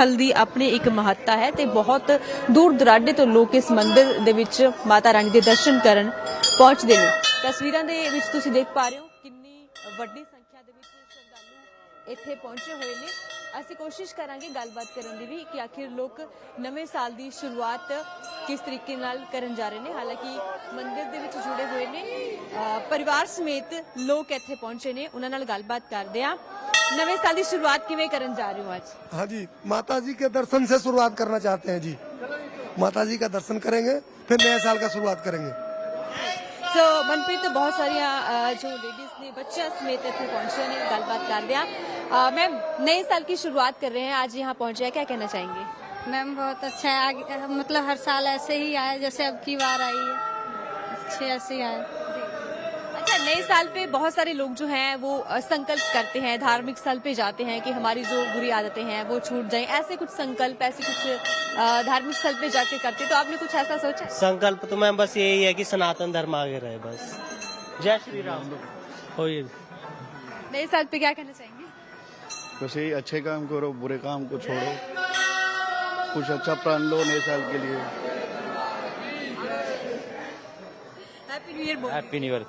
ਸਥਲ ਦੀ ਆਪਣੀ ਇੱਕ ਮਹੱਤਤਾ ਹੈ ਤੇ ਬਹੁਤ ਦੂਰ ਦੁਰਾਡੇ ਤੋਂ ਲੋਕ ਇਸ ਮੰਦਿਰ ਦੇ ਵਿੱਚ ਮਾਤਾ ਰਾਣੀ ਦੇ ਦਰਸ਼ਨ ਕਰਨ ਪਹੁੰਚਦੇ ਨੇ ਤਸਵੀਰਾਂ ਦੇ ਵਿੱਚ ਤੁਸੀਂ ਦੇਖ ਪਾ ਰਹੇ ਹੋ ਕਿੰਨੀ ਵੱਡੀ ਸੰਖਿਆ ਦੇ ਵਿੱਚ ਸ਼ਰਧਾਲੂ ਇੱਥੇ ਪਹੁੰਚੇ ਹੋਏ ਨੇ ਅਸੀਂ ਕੋਸ਼ਿਸ਼ ਕਰਾਂਗੇ ਗੱਲਬਾਤ ਕਰਨ ਦੀ ਵੀ ਕਿ ਆਖਿਰ ਲੋਕ ਨਵੇਂ ਸਾਲ ਦੀ ਸ਼ੁਰੂਆਤ ਕਿਸ ਤਰੀਕੇ ਨਾਲ ਕਰਨ ਜਾ ਰਹੇ ਨੇ ਹਾਲਾਂਕਿ ਮੰਦਿਰ ਦੇ ਵਿੱਚ ਜੁੜੇ ਹੋਏ ਨੇ ਪਰਿਵਾਰ ਸਮੇਤ ਲੋਕ ਇੱਥੇ ਪਹੁੰਚੇ ਨੇ ਉਹਨਾਂ ਨਾਲ ਗੱਲਬਾਤ ਕਰਦੇ ਆ नवे साल की शुरुआत किए करने जा रहे हो आज? हाँ जी माता जी के दर्शन से शुरुआत करना चाहते हैं जी। माता जी का दर्शन करेंगे फिर नए साल का शुरुआत करेंगे। सो so, मनप्रीत तो बहुत सारिया जो लेडीज़ ने बच्चा समेत इतने पहुँचे ने गलबात कर दिया। मैम नए साल की शुरुआत कर रहे हैं आज यहाँ पहुँचे हैं क्या कहना चाहेंगे? मैम बहुत अच्छा है मतलब हर साल ऐसे ही आया जैसे अब की बार आई है। अच्छे ऐसे ही आए। नए साल पे बहुत सारे लोग जो हैं वो संकल्प करते हैं धार्मिक स्थल पे जाते हैं कि हमारी जो बुरी आदतें हैं वो छूट जाएँ। ऐसे कुछ संकल्प ऐसे कुछ धार्मिक स्थल पे जाके करते तो आपने कुछ ऐसा सोचा? संकल्प तो मैम बस यही है कि सनातन धर्म आगे रहे बस। जय श्री राम। हो ये नए साल पे क्या कहना चाहेंगे? बस यही अच्छे काम करो बुरे काम को छोड़ो। कुछ अच्छा प्रण लो नए साल के लिए। Happy new year happy new year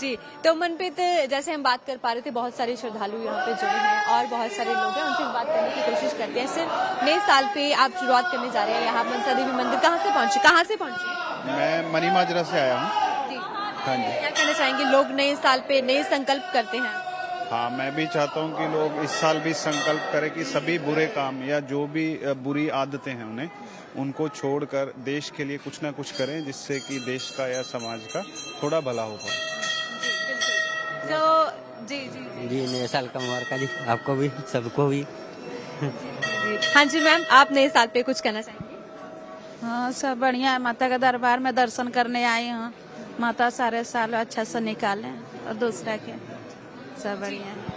जी तो मनप्रीत जैसे हम बात कर पा रहे थे बहुत सारे श्रद्धालु यहाँ पे जुड़े हैं और बहुत सारे लोग हैं उनसे बात करने की कोशिश करते हैं। सिर्फ़ नए साल पे आप शुरुआत करने जा रहे हैं यहाँ मनसा देवी मंदिर कहाँ से पहुँचे? कहाँ से पहुँचे? मैं मनी माजरा से आया हूँ। हाँ जी। क्या कहना चाहेंगे? लोग नए साल पे नए संकल्प करते हैं। हाँ मैं भी चाहता हूँ कि लोग इस साल भी संकल्प करें कि सभी बुरे काम या जो भी बुरी आदतें हैं उन्हें उनको छोड़कर देश के लिए कुछ ना कुछ करें जिससे कि देश का या समाज का थोड़ा भला हो पाए। तो जी जी जी। जी नए साल का मुबारक जी आपको भी सबको भी। हाँ जी मैम आप नए साल पे कुछ कहना चाहेंगे? हाँ सब बढ़िया है। माता के दरबार में दर्शन करने आई हूँ। माता सारे साल अच्छा से निकाले और दूसरा के सब बढ़िया है।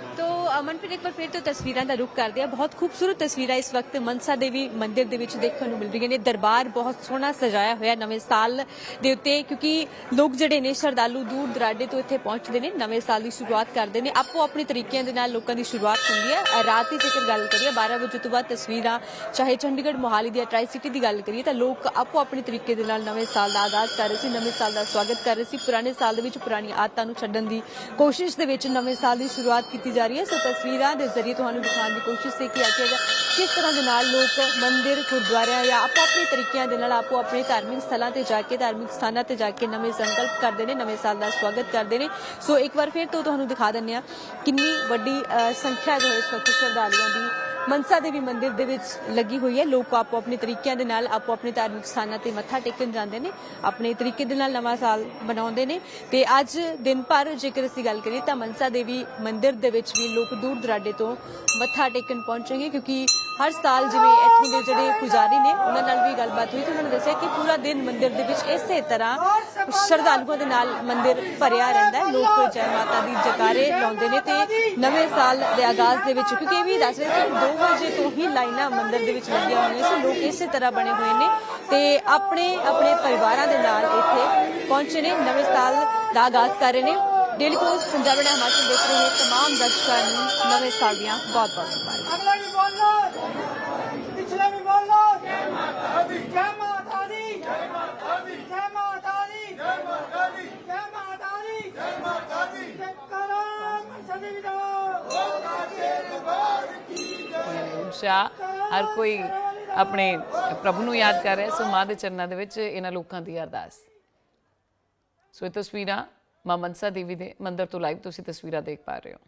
ਮਨਪ੍ਰੀਤ ਇੱਕ ਵਾਰ ਫਿਰ ਤੋਂ ਤਸਵੀਰਾਂ ਦਾ ਰੁਖ ਕਰਦੇ ਆ ਬਹੁਤ ਖੂਬਸੂਰਤ ਤਸਵੀਰਾਂ ਇਸ ਵਕਤ ਮਨਸਾ ਦੇਵੀ ਮੰਦਿਰ ਦੇ ਵਿੱਚ ਦੇਖਣ ਨੂੰ ਮਿਲ ਰਹੀਆਂ ਨੇ। ਦਰਬਾਰ ਬਹੁਤ ਸੋਹਣਾ ਸਜਾਇਆ ਹੋਇਆ ਨਵੇਂ ਸਾਲ ਦੇ ਉੱਤੇ, ਕਿਉਂਕਿ ਲੋਕ ਜਿਹੜੇ ਨੇ ਸ਼ਰਧਾਲੂ ਦੂਰ ਦਰਾਡੇ ਤੋਂ ਇੱਥੇ ਪਹੁੰਚਦੇ ਨੇ, ਨਵੇਂ ਸਾਲ ਦੀ ਸ਼ੁਰੂਆਤ ਕਰਦੇ ਨੇ। ਆਪੋ ਆਪਣੇ ਤਰੀਕਿਆਂ ਦੇ ਨਾਲ ਲੋਕਾਂ ਦੀ ਸ਼ੁਰੂਆਤ ਹੁੰਦੀ ਹੈ। ਰਾਤ ਦੀ ਜੇਕਰ ਗੱਲ ਕਰੀਏ 12 ਵਜੇ ਤੋਂ ਬਾਅਦ ਤਸਵੀਰਾਂ, ਚਾਹੇ ਚੰਡੀਗੜ੍ਹ, ਮੋਹਾਲੀ ਦੀ ਟਰਾਈ ਸਿਟੀ ਦੀ ਗੱਲ ਕਰੀਏ, ਤਾਂ ਲੋਕ ਆਪੋ ਆਪਣੇ ਤਰੀਕੇ ਦੇ ਨਾਲ ਨਵੇਂ ਸਾਲ ਦਾ ਆਗਾਜ਼ ਕਰ ਰਹੇ ਸੀ, ਨਵੇਂ ਸਾਲ ਦਾ ਸਵਾਗਤ ਕਰ ਰਹੇ ਸੀ। ਪੁਰਾਣੇ ਸਾਲ ਦੇ ਵਿੱਚ ਪੁਰਾਣੀ ਆਦਤਾਂ ਨੂੰ ਛੱਡਣ ਦੀ ਕੋਸ਼ਿਸ਼ ਦੇ ਵਿੱਚ ਨਵੇਂ ਸਾਲ ਦੀ ਸ਼ੁਰੂਆਤ ਕੀਤੀ ਜਾ ਰਹੀ ਹੈ। ਸੋ ਤਸਵੀਰਾਂ ਦੇ ਜ਼ਰੀਏ ਤੁਹਾਨੂੰ ਦਿਖਾਉਣ ਦੀ ਕੋਸ਼ਿਸ਼ ਸੀ ਕਿ ਆਖਿਰ ਕਿਸ ਤਰ੍ਹਾਂ ਦੇ ਨਾਲ ਲੋਕ ਮੰਦਿਰ ਗੁਰਦੁਆਰਿਆਂ ਜਾਂ ਆਪੋ ਆਪਣੇ ਤਰੀਕਿਆਂ ਦੇ ਨਾਲ ਆਪੋ ਆਪਣੇ ਧਾਰਮਿਕ ਸਥਲਾਂ ਤੇ ਜਾ ਕੇ ਧਾਰਮਿਕ ਸਥਾਨਾਂ ਤੇ ਜਾ ਕੇ ਨਵੇਂ ਸੰਕਲਪ ਕਰਦੇ ਨੇ ਨਵੇਂ ਸਾਲ ਦਾ ਸਵਾਗਤ ਕਰਦੇ ਨੇ। ਸੋ ਇੱਕ ਵਾਰ ਫਿਰ ਤੋਂ ਤੁਹਾਨੂੰ ਦਿਖਾ ਦਿੰਨੇ ਆ ਕਿੰਨੀ ਵੱਡੀ ਅ, ਸੰਖਿਆ ਜੋ ਇਸ ਵਕਤ ਸ਼ਰਧਾਲੂਆਂ ਦੀ ਮਨਸਾ ਦੇਵੀ ਮੰਦਿਰ ਦੇ ਵਿੱਚ ਲੱਗੀ ਹੋਈ ਹੈ। ਲੋਕ ਆਪੋ ਆਪਣੇ ਤਰੀਕਿਆਂ ਦੇ ਨਾਲ, ਆਪੋ ਆਪਣੇ ਧਾਰਮਿਕ ਸਥਾਨਾਂ ਤੇ ਮੱਥਾ ਟੇਕਣ ਜਾਂਦੇ ਨੇ, ਆਪਣੇ ਤਰੀਕੇ ਦੇ ਨਾਲ ਨਵਾਂ ਸਾਲ ਮਨਾਉਂਦੇ ਨੇ। ਤੇ ਅੱਜ ਦਿਨ ਭਰ ਜੇਕਰ ਅਸੀਂ ਗੱਲ ਕਰੀਏ ਤਾਂ ਮਨਸਾ ਦੇਵੀ ਮੰਦਿਰ ਦੇ ਵਿੱਚ ਵੀ ਲੋਕ ਦੂਰ ਦਰਾਡੇ ਤੋਂ ਮੱਥਾ ਟੇਕਣ ਪਹੁੰਚਣਗੇ ਕਿਉਂਕਿ ਹਰ ਸਾਲ ਜਿਵੇਂ ਇੱਥੋਂ ਦੇ ਜਿਹੜੇ ਪੁਜਾਰੀ ਨੇ, ਉਹਨਾਂ ਨਾਲ ਵੀ ਗੱਲਬਾਤ ਹੋਈ ਤੇ ਉਹਨਾਂ ਨੇ ਦੱਸਿਆ ਕਿ ਪੂਰਾ ਦਿਨ ਮੰਦਿਰ ਦੇ ਵਿੱਚ ਇਸੇ ਤਰ੍ਹਾਂ ਸ਼ਰਧਾਲੂਆਂ ਦੇ ਨਾਲ ਮੰਦਿਰ ਭਰਿਆ ਰਹਿੰਦਾ ਹੈ। ਲੋਕ ਜੈ ਮਾਤਾ ਦੀ ਜਕਾਰੇ ਲਾਉਂਦੇ ਨੇ ਤੇ ਨਵੇਂ ਸਾਲ ਦੇ ਆਗਾਜ਼ ਦੇ ਵਿੱਚ, ਕਿਉਂਕਿ ਇਹ ਵੀ ਦੱਸ ਰਹੇ ਸੀ 2 ਵਜੇ ਤੋਂ ਹੀ ਲਾਈਨਾਂ ਮੰਦਿਰ ਦੇ ਵਿੱਚ ਲੱਗੀਆਂ ਹੋਈਆਂ ਸੀ। ਲੋਕ ਇਸੇ ਤਰ੍ਹਾਂ ਬਣੇ ਹੋਏ ਨੇ ਤੇ ਆਪਣੇ ਆਪਣੇ ਪਰਿਵਾਰਾਂ ਦੇ ਨਾਲ ਇੱਥੇ ਪਹੁੰਚੇ ਨੇ, ਨਵੇਂ ਸਾਲ ਦਾ ਆਗਾਜ਼ ਕਰ ਰਹੇ ਨੇ। ਡੇਲੀ ਪੋਸਟ ਪੰਜਾਬ ਦਾ ਹਿਮਾਚਲ ਦੇਖ ਰਹੇ ਤਮਾਮ ਦਰਸ਼ਕਾਂ ਨੂੰ ਨਵੇਂ ਸਾਲ ਦੀਆਂ ਬਹੁਤ ਬਹੁਤ ਮੁਬਾਰਕਾਂ। ਅਗਲਾ ਵੀ ਬੋਲੋ ਪਿਛਲੇ ਵੀ ਬੋਲੋ ਜੈ ਮਾਤਾ ਦੀ ਜੈ ਮਾਤਾ ਦੀ। ਜੈ ਮਾਤਾ ਦੀ। ਜੈ ਮਾਤਾ ਦੀ। ਜੈ ਮਾਤਾ ਦੀ ਜੈ ਮਾਤਾ ਦੀ ਜੈ ਮਾਤਾ ਦੀ ਜੈ ਕਰਮ ਸਦੀ ਦੋ ਉਤਸ਼ਾਹ ਹਰ ਕੋਈ ਆਪਣੇ ਪ੍ਰਭੂ ਨੂੰ ਯਾਦ ਕਰ ਰਿਹਾ ਸੋ ਮਾਂ ਦੇ ਚਰਨਾਂ ਦੇ ਵਿੱਚ ਇਹਨਾਂ ਲੋਕਾਂ ਦੀ ਅਰਦਾਸ। ਸੋ ਇਹ ਤਸਵੀਰਾਂ ਮਾਂ ਮਨਸਾ ਦੇਵੀ ਦੇ ਮੰਦਿਰ ਤੋਂ ਲਾਈਵ ਤੁਸੀਂ ਤਸਵੀਰਾਂ ਦੇਖ ਪਾ ਰਹੇ ਹੋ।